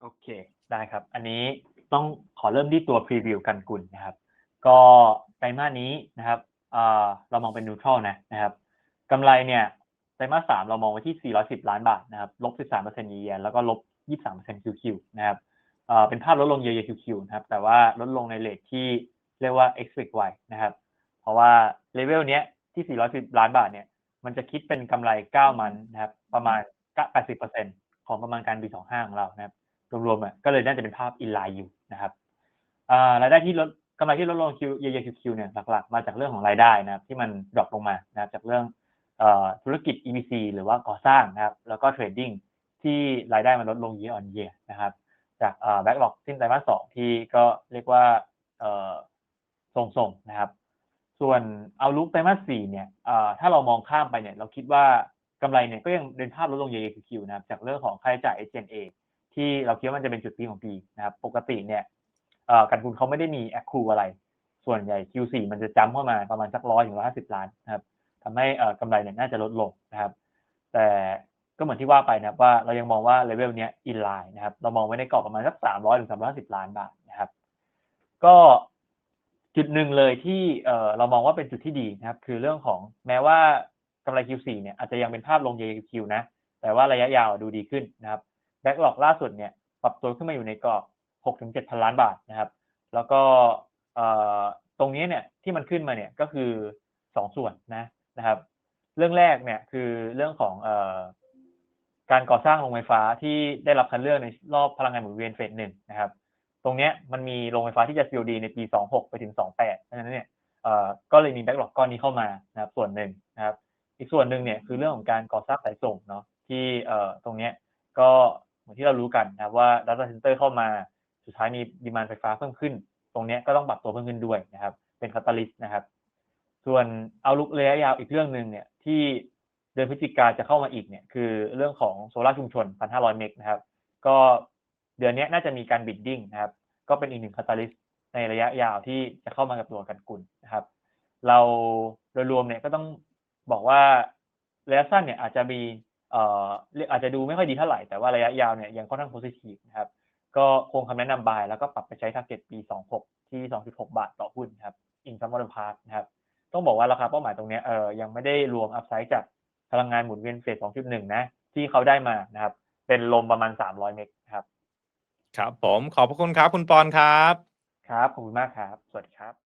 โอเคได้ครับ อันนี้ต้องขอเริ่มที่ตัวพรีวิวกันกุลนะครับ ก็ไตรมาสนี้นะครับอ่าเรามองเป็นนิวทรัลนะนะครับกำไรเนี่ยไตรมาสสามเรามองไว้ที่ 410 ล้านบาทนะครับลบ 13%เยียแล้วก็ลบ 23% QQ นะครับเออเป็นภาพลดลงเยีย QQ นะครับแต่ว่าลดลงในเลทที่เรียกว่า expect ไว้นะครับ เพราะว่าเลเวลเนี้ยที่ 410 ล้านบาทเนี่ยมันจะคิดเป็นกำไร 9 มันนะครับประมาณ 80%ของประมาณการปี 25 ของเรานะครับ รวมๆอะก็เลยน่าจะเป็นภาพอินไลน์อยู่นะครับรายได้ที่ลดกำไรที่ลดลงคิวเยคิวคิวเนี่ยหลักๆมาจากเรื่องของรายได้นะครับที่มันดรอปลงมานะครับจากเรื่องธุรกิจ EPC หรือว่าก่อสร้างนะครับแล้วก็เทรดดิ้งที่รายได้มันลดลง year on year นะครับจากเอ่อ backlog สิ้นไตรมาสสองที่ก็เรียกว่าส่งๆนะครับ ส่วนเอาลุกไตรมาสสี่เนี่ยถ้าเรามองข้ามไปเนี่ยเราคิดว่ากำไรเนี่ยก็ยังเป็นภาพลดลง year on year นะครับจากเรื่องของค่าใช้จ่าย SG&A ที่เราคิดว่ามันจะเป็นจุดพีของปีนะครับ ปกติเนี่ยการทุนเขาไม่ได้มี accrue อะไร ส่วนใหญ่ Q4 มันจะจ้ำเข้ามาประมาณสักร้อยถึงร้อยห้าสิบล้านนะครับทำให้กำไรเนี่ยน่าจะลดลงนะครับ แต่ก็เหมือนที่ว่าไปนะครับว่าเรายังมองว่าเลเวลเนี้ยอินไลน์นะครับ เรามองไว้ในกรอบประมาณสักสามร้อยถึงสามร้อยสิบล้านบาทนะครับ ก็จุดหนึ่งเลยที่เอ่อเรามองว่าเป็นจุดที่ดีนะครับ คือเรื่องของแม้ว่ากำไร Q4 เนี่ยอาจจะยังเป็นภาพลง YQ นะ แต่ว่าระยะยาวดูดีขึ้นนะครับ แบ็กหลอกล่าสุดเนี่ยปรับตัวขึ้นมาอยู่ในกรอบ 6-7 พันล้านบาทนะครับ แล้วก็ตรงนี้เนี่ยที่มันขึ้นมาเนี่ยก็คือ 2 ส่วนนะนะครับ เรื่องแรกเนี่ยคือเรื่องของออการก่อสร้างโรงไฟฟ้าที่ได้รับคัดเลือกในรอบพลังงานหมุนเวียนเฟสหนึ่งนะครับ ตรงนี้มันมีโรงไฟฟ้าที่จะ COD ในปี 26 ไปถึง 28เพราะฉะนั้นเนี่ยก็เลยมีแบ็กหลอกก้อนนี้เข้ามานะครับส่วนหนึ่งนะครับ อีกส่วนหนึ่งเนี่ยคือเรื่องของการก่อสร้างสายส่งเนาะที่ตรงนี้ก็ เหมือนที่เรารู้กันนะครับว่า data center เข้ามาสุดท้ายมีดีมานไฟฟ้าเพิ่มขึ้น ตรงนี้ก็ต้องปรับตัวเพิ่มขึ้นด้วยนะครับ เป็นคาตาลิสต์นะครับ ส่วนเอาลุกระยะยาวอีกเรื่องหนึ่งเนี่ยที่เดือนพฤศจิกาจะเข้ามาอีกเนี่ยคือเรื่องของโซลาร์ชุมชน 1,500 เมกนะครับ ก็เดือนนี้น่าจะมีการบิดดิ้งนะครับ ก็เป็นอีกหนึ่งคาตาลิสต์ในระยะยาวที่จะเข้ามากับตัวกันกุลนะครับ เราโดยรวมเนี่ยก็ต้องบอกว่าระยะสั้นเนี่ยอาจจะมี เอ่อเรียกอาจจะดูไม่ค่อยดีเท่าไหร่ แต่ว่าระยะยาวเนี่ยยังค่อนข้างโพซิทีฟนะครับ ก็คงคำแนะนำบายแล้วก็ปรับไปใช้ target ปี 26 ที่ 2.6 บาทต่อหุ้นครับอินซัมมอร์พาร์ทนะครับต้องบอกว่าราคาเป้าหมายตรงเนี้ยเออยังไม่ได้รวมอัพไซด์จากพลังงานหมุนเวียนเฟส 2.1 นะ ที่เขาได้มานะครับ เป็นลมประมาณ 300 เมกครับ ครับผมขอบพระคุณครับ คุณปอนครับ ครับ ขอบคุณมากครับ สวัสดีครับ